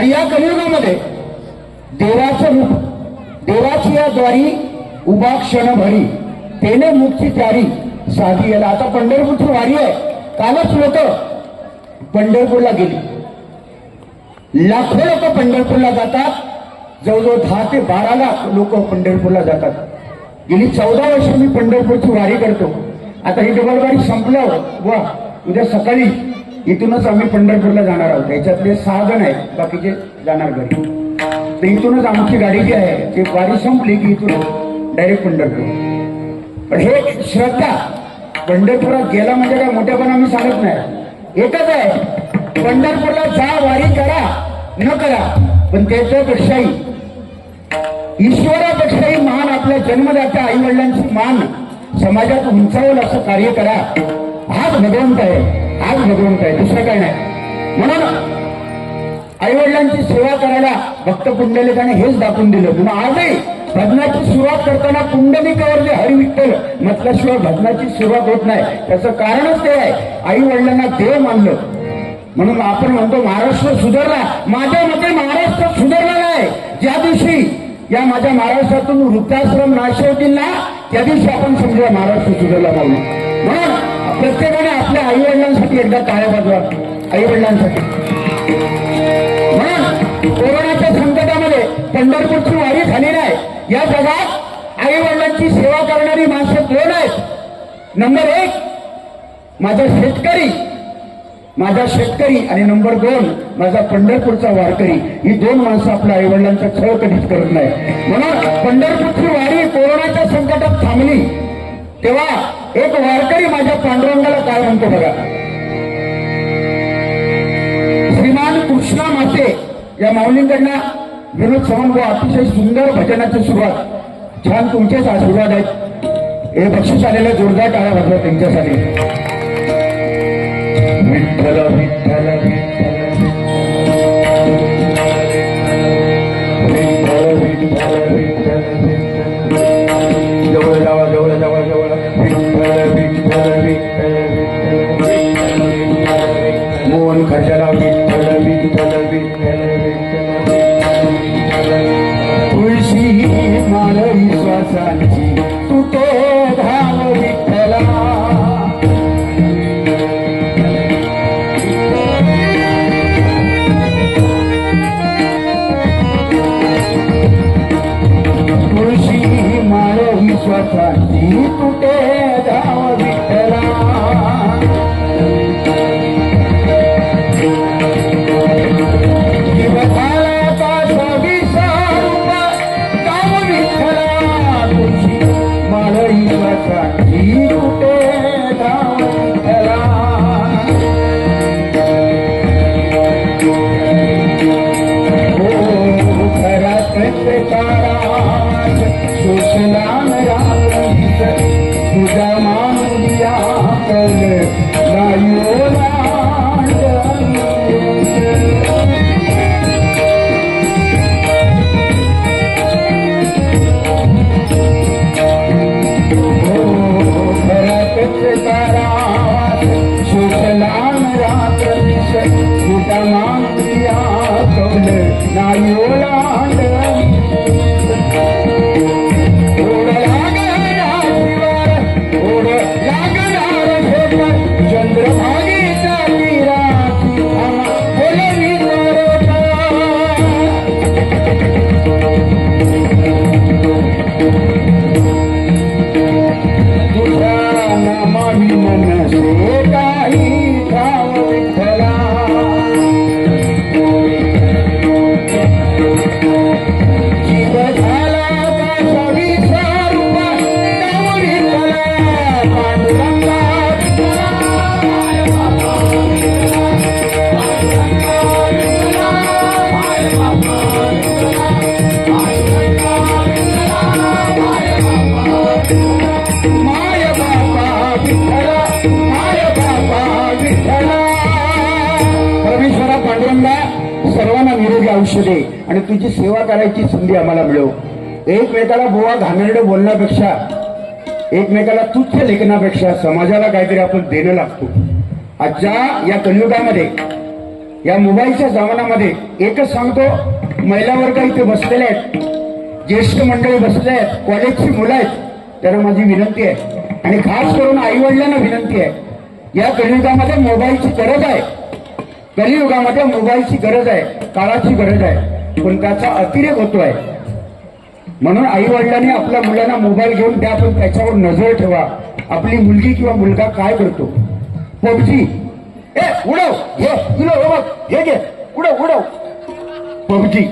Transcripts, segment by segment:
आणि या कलियुगामध्ये देवाचं रूप देवाची या द्वारी उभा क्षण भरी तेने मुक्ती त्यारी साधी याला. आता पंढरपूरची वारी आहे. कालच लोक पंढरपूरला गेली. लाखो लोक पंढरपूरला जातात. जवळजवळ दहा ते बारा लाख लोक पंढरपूरला जातात. गेली चौदा वर्ष मी पंढरपूरची वारी करतो. आता ही डबलवारी संपल्यावर वा उद्या सकाळी इथूनच आम्ही पंढरपूरला जाणार आहोत. याच्यातले सहा जण आहेत. बाकीचे जाणार घरी. तर इथूनच आमची गाडी जी आहे ती वारी संपली की इथून डायरेक्ट पंढरपूर. पण हे श्रद्धा. पंढरपुरात गेला म्हणजे काय मोठ्यापणा आम्ही सांगत नाही. एकच आहे पंढरपूरला जा वारी करा न करा पण त्याच्यापेक्षाही ईश्वरापेक्षाही महान आपल्या जन्मदात्या आई वडिलांची मान समाजात उंचावल असं कार्य करा. हाच भगवंत आहे. हाच भगवंत आहे दुसरं काय नाही. म्हणून आई वडिलांची सेवा करायला भक्त पुंडलिकाने हेच दाखवून दिलं. म्हणून आजही भजनाची सुरुवात करताना पुंडलिकावर जे हरी विठ्ठल म्हटल्याशिवाय भजनाची सुरुवात होत नाही. त्याचं कारणच ते आहे. आई वडिलांना देव मानलं. म्हणून आपण म्हणतो महाराष्ट्र सुधारला. माझ्या मते महाराष्ट्र सुधारला नाही ज्या दिवशी या माझ्या महाराष्ट्रातून वृद्धाश्रम नाश होतील ना त्या दिवशी आपण समजूया महाराष्ट्र सुधारला म्हणून. म्हणून प्रत्येकाने आपल्या आई वडिलांसाठी एकदा टाळ्या बाजूला आई वडिलांसाठी कोरोनाच्या संकटामध्ये पंढरपूरची वारी झाली नाही. या जगात आई वडिलांची सेवा करणारी माणसं दोन आहेत? नंबर एक माझा शेतकरी. माझा शेतकरी आणि नंबर दोन माझा पंढरपूरचा वारकरी. ही दोन माणसं आपल्या आई वडिलांचा छळ कधीच करत नाही. म्हणून पंढरपूरची वारी कोरोनाच्या संकटात थांबली. तेव्हा एक वारकरी माझ्या पांडुरंगाला काय म्हणतो बघा? श्रीमान कृष्णा माते या माऊलींकडनं विनोद चव्हाण अतिशय सुंदर भजनाची सुरुवात. छान तुमचेच आशीर्वाद आहेत. हे बक्षीस आलेले जोरदार टाळ्या वाजवा त्यांच्यासाठी. विठ्ठल विठ्ठल Yeah. दे. आणि तुझी सेवा करायची संधी आम्हाला मिळव एकमेकाला बोवा घाणेरडं बोलण्यापेक्षा एकमेकाला तुच्छ लेखनापेक्षा समाजाला काहीतरी आपण देणं लागतो. आजच्या या कलयुगामध्ये या मोबाईलच्या जमान्यामध्ये एकच सांगतो महिला वर्ग इथे बसलेले आहेत. ज्येष्ठ मंडळी बसले आहेत. कॉलेजची मुलं आहेत. त्यांना माझी विनंती आहे. आणि खास करून आईवडिलांना विनंती आहे. या कलयुगामध्ये मोबाईलची गरज आहे. कलियुगामध्ये मोबाईलची गरज आहे काळाची गरज आहे पण त्याचा अतिरेक होतोय. म्हणून आई वडिलांनी आपल्या मुलांना मोबाईल घेऊन द्या पण त्याच्यावर नजर ठेवा. आपली मुलगी किंवा मुलगा काय करतो? पबजी. ए उडव. हे हे घे उडव उडव. पबजी.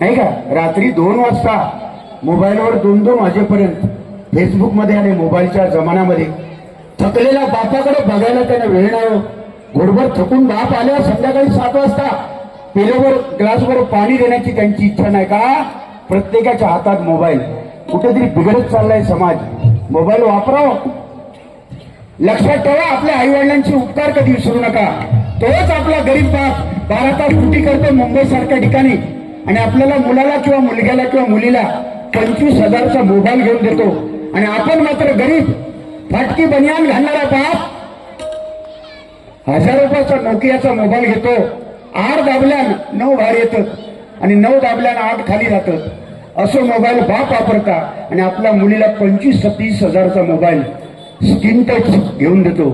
नाही का? रात्री दोन वाजता मोबाईलवर दोन दोन वाजेपर्यंत फेसबुकमध्ये आणि मोबाईलच्या जमान्यामध्ये थकलेल्या बापाकडे बघायला त्यांना वेळ नाही हो. घोडभर थकून बाप आल्या संध्याकाळी सात वाजता पेलोवर ग्लासवर पाणी देण्याची त्यांची इच्छा नाही का? प्रत्येकाच्या हातात मोबाईल. कुठेतरी बिघडत चाललाय समाज. मोबाईल वापराव. लक्षात ठेवा आपल्या आई वडिलांचे उपकार कधी विसरू नका. तोच आपला गरीब बाप. बारा तास सुटी करतो मुंबई सारख्या ठिकाणी. आणि आपल्याला मुलाला किंवा मुलग्याला किंवा मुलीला पंचवीस हजारचा मोबाईल घेऊन देतो. आणि आपण मात्र गरीब. फाटकी बनियान घालणारा बाप हजार रुपयाचा नोकियाचा मोबाईल घेतो. आठ दाबल्यान नऊ बाहेर येतात आणि नऊ दाबल्यान आठ खाली जातात. असं मोबाईल बाप वापरता आणि आपल्या मुलीला पंचवीस सत्तीस हजारचा मोबाईल स्क्रीन टच घेऊन देतो.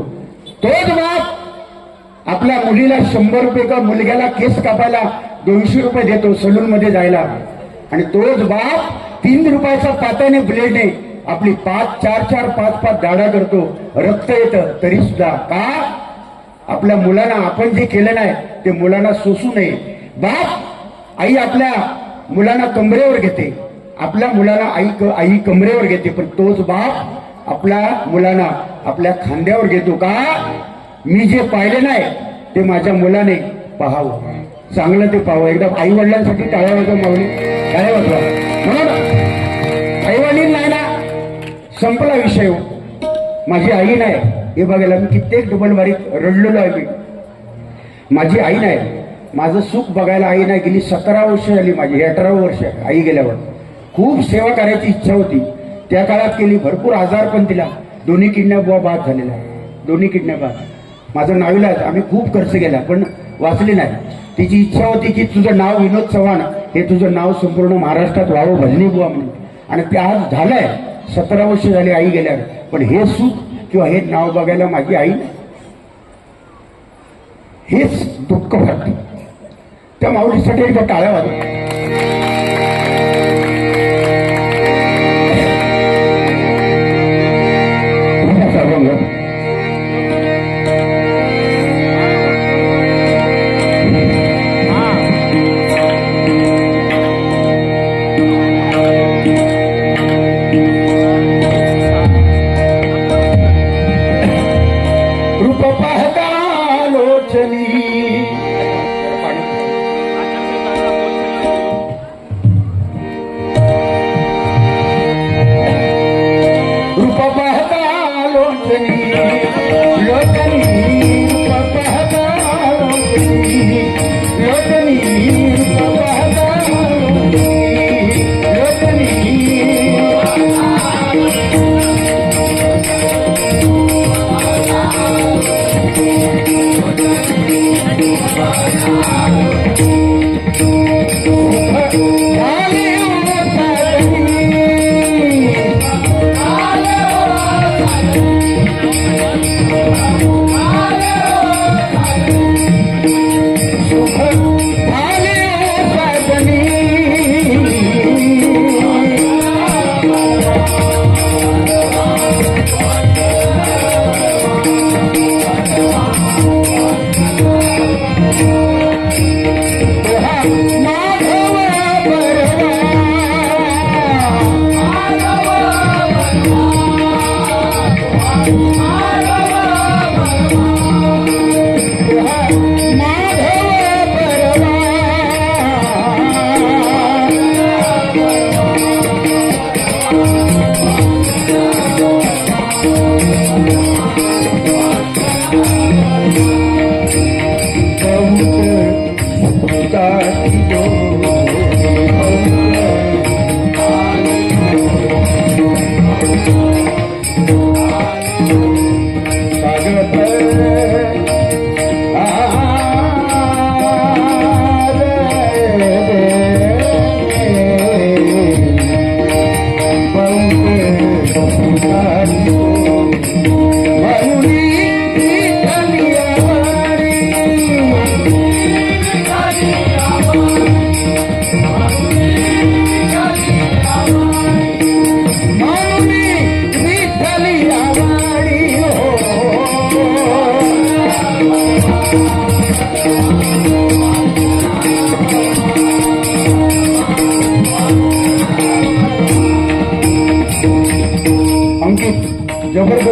तोच बाप आपल्या मुलीला शंभर रुपये का मुलग्याला केस कापायला दोनशे रुपये देतो सलून मध्ये जायला. आणि तोच बाप तीन रुपयाचा पात्याने ब्लेडने आपली पाच चार चार पाच पाच दाडा करतो. रक्त येतं तरी सुद्धा का? आपल्या मुलांना आपण जे केलं नाही ते मुलांना सोसू नये. बाप आई आपल्या मुलांना कमरेवर घेते. आपल्या मुलाला आई क- आई कमरेवर घेते. पण तोच बाप आपल्या मुलांना आपल्या खांद्यावर घेतो का? मी जे पाहिले नाही ते माझ्या मुलाने पाहावं. चांगलं ते पाहावं. एकदा आई वडिलांसाठी टाळ्या वाजवा माऊली. टाळ्या वाजवा. म्हणून आई वडील नाही ना संपला विषय हो. माझी आई नाही. हे बघायला मी कित्येक डबल मारीत रडलेलो आहे मी. माझी आई नाही. माझं सुख बघायला आई नाही गेली. सतरा वर्ष झाली माझी. अठरा वर्ष आई गेल्यावर. खूप सेवा करायची इच्छा होती. त्या काळात केली भरपूर आजार पण तिला. दोन्ही किडनॅप बुवा बाद झालेला दोन्ही किडनॅप बाद. माझं नाविला आम्ही खूप खर्च केला पण वाचली नाही. तिची इच्छा होती की तुझं नाव विनोद चव्हाण हे तुझं नाव संपूर्ण महाराष्ट्रात व्हावं भजनी बुवा म्हणून. आणि ते आज झालंय. सतरा वर्ष झाली आई गेल्यावर. पण हे सुख किंवा हे नाव बघायला माझी आई नाही. हेच दुःख भरते त्या माऊलीसाठी एकदा टाळ्या वाजव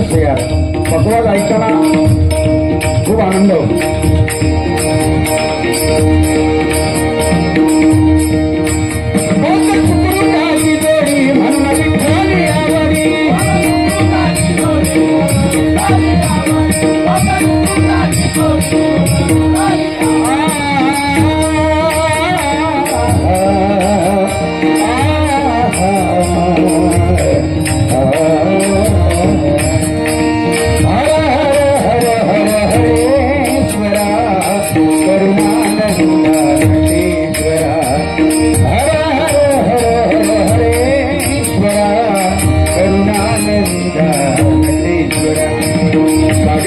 असते यार पकवाज ऐकताना खूप आनंद होतो.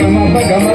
గమ పగమ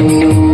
Música